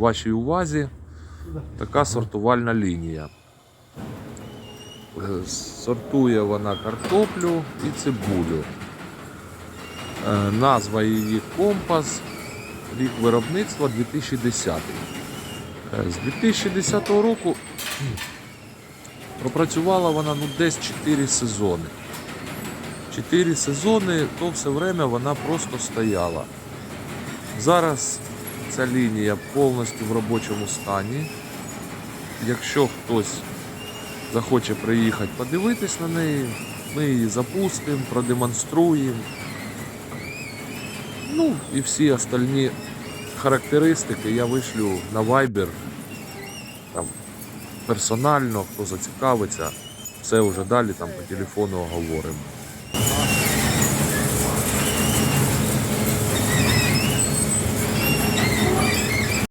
вашій увазі така сортувальна лінія. Е, Сортує вона картоплю і цибулю. Е, Назва її компас, рік виробництва 2010. Е, З 2010 року пропрацювала вона ну, десь 4 сезони. 4 сезони, то все время вона просто стояла. Зараз ця лінія повністю в робочому стані. Якщо хтось захоче приїхати подивитись на неї, ми її запустимо, продемонструємо. Ну і всі остальні характеристики я вишлю на Viber. Там персонально, хто зацікавиться, все вже далі там по телефону оговоримо.